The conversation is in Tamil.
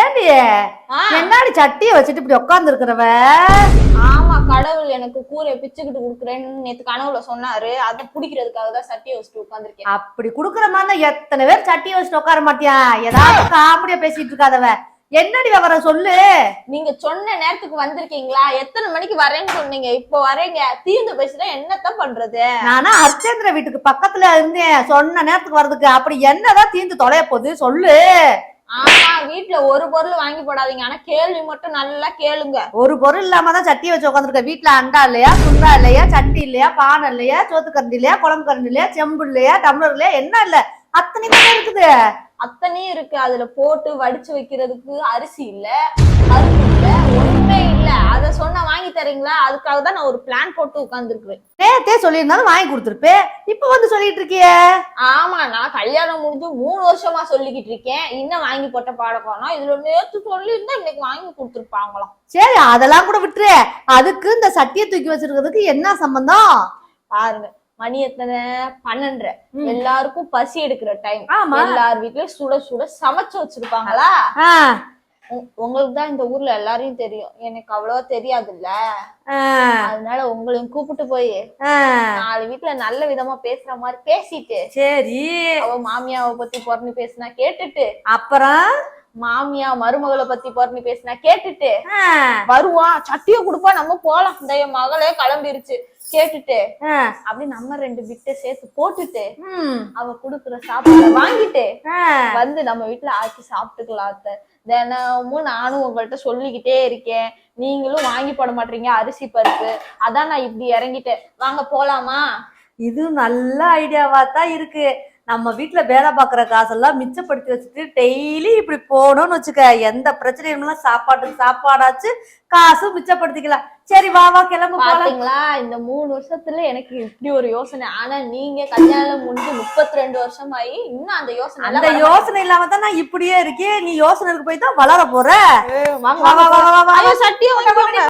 ஏண்டி? என்னாடி சட்டியை வச்சுட்டு இப்படி உட்கார்ந்து இருக்கிறவ ஆமா கடவுள் எனக்கு கூரையை பிச்சுக்கிட்டு கொடுக்குறேன்னு நேத்து கனவுல சொன்னாரு. அதை பிடிக்கிறதுக்காக தான் சட்டியை வச்சுட்டு உட்காந்துருக்கேன் அப்படி குடுக்குற மாதிரி தான் எத்தனை பேர் சட்டியை வச்சுட்டு உட்கார மாட்டியா? ஏதாவது காமெடியா பேசிட்டு இருக்காதவ. என்னடி விவரம் சொல்லு? நீங்க சொன்ன நேரத்துக்கு வந்திருக்கீங்களா? எத்தனை மணிக்கு வரேன்னு சொன்னீங்க. இப்போ வரேங்க. தீர்ந்து பேசுனா என்னத்தான் பண்றது? நானா அர்ச்சேந்திர வீட்டுக்கு பக்கத்துல இருந்தேன். சொன்ன நேரத்துக்கு வர்றதுக்கு. அப்படி என்னதான் தீந்து தொலைய போகுது? சொல்லு. ஆமா வீட்டுல ஒரு பொருள் வாங்கி போடாதீங்க. ஆனா கேள்வி மட்டும் நல்லா கேளுங்க. ஒரு பொருள் இல்லாம தான் சட்டியை வச்சு உட்காந்துருக்க வீட்டுல அண்டா இல்லையா குண்டா இல்லையா சட்டி இல்லையா பானை இல்லையா சோத்து கரண்டி இல்லையா குழம்பு கரண்டி இல்லையா செம்பு இல்லையா டம்ளர் இல்லையா என்ன இல்ல? அத்தனை தான் இருக்குது. அத்தனையும் இருக்கு. அதுல போட்டு வடிச்சு வைக்கிறதுக்கு அரிசி இல்ல பருப்பு இல்ல ஒண்ணுமே இல்ல. அத சொன்னா வாங்கி தரீங்களா? அதுக்காக தான் நான் ஒரு பிளான் போட்டு உட்கார்ந்துருக்கேன் நேத்தே சொல்லியிருந்தாலும் வாங்கி கொடுத்துருப்பேன். இப்ப வந்து சொல்லிட்டு இருக்கியே? ஆமா நான் கல்யாணம் முடிஞ்சு மூணு வருஷமா சொல்லிக்கிட்டு இருக்கேன். இன்னும் வாங்கி போட்ட பாடக்கானோ இதுல நேத்து சொல்லியிருந்தா இன்னைக்கு வாங்கி கொடுத்துருப்பாங்களாம். சரி அதெல்லாம் கூட விட்டுரு. அதுக்கு இந்த சட்டியை தூக்கி வச்சிருக்கிறதுக்கு என்ன சம்பந்தம்? பாருங்க மணி எத்தனை? பன்னெண்டரை. எல்லாருக்கும் பசி எடுக்கிற டைம் எல்லார் வீட்லயும் சுட சுட சமைச்சு வச்சிருப்பாங்களா? உங்களுக்கு தான் இந்த ஊர்ல எல்லாரையும் தெரியும். எனக்கு அவ்வளவா தெரியாதுல்ல. ஆ, அதனால உங்களையும் கூப்பிட்டு போய். நாலு வீட்ல நல்ல விதமா பேசுற மாதிரி பேசிட்டு சரி. அவ மாமியாவை பத்தி பொறணி பேசினா கேட்டுட்டு அப்புறம்? மாமியா மருமகளை பத்தி பொறணி பேசினா கேட்டுட்டு வருவான் சட்டியை கொடுப்பா நம்ம போலாம். இந்த என் மகளே கிளம்பிருச்சு. கேட்டுட்டு அப்படி நம்ம ரெண்டு விட்டு சேர்த்து போட்டுட்டு அவ குடுக்குற சாப்பாடை வாங்கிட்டு. வந்து நம்ம வீட்டுல ஆக்கி சாப்பிட்டுக்கலாம் அத்தை. தினமும் நானும் உங்கள்ட்ட சொல்லிக்கிட்டே இருக்கேன். நீங்களும் வாங்கி போட மாட்டீங்க அரிசி பருப்பு. அதான் நான் இப்படி இறங்கிட்டேன். வாங்க போலாமா? இது நல்ல ஐடியாவா தான் இருக்கு. நம்ம வீட்ல வேலை பார்க்குற காசெல்லாம் மிச்சப்படுத்தி வச்சுட்டு டெய்லி இப்படி போகணும்னு வச்சுக்க. எந்த பிரச்சனையும் சாப்பாட்டுக்கு சாப்பாடாச்சு காசு மிச்சப்படுத்திக்கலாம். சரி வா வா கிளம்பு பாத்தீங்களா? இந்த மூணு வருஷத்துல எனக்கு இப்படி ஒரு யோசனை. ஆனா நீங்க கல்யாணம் முடிஞ்சு முப்பத்தி ரெண்டு வருஷம் ஆகி இன்னும் அந்த யோசனை அந்த. யோசனை இல்லாம தான் நான் இப்படியே இருக்கேன். நீ யோசனைக்கு போய் தான் வளர போற. சட்டியை.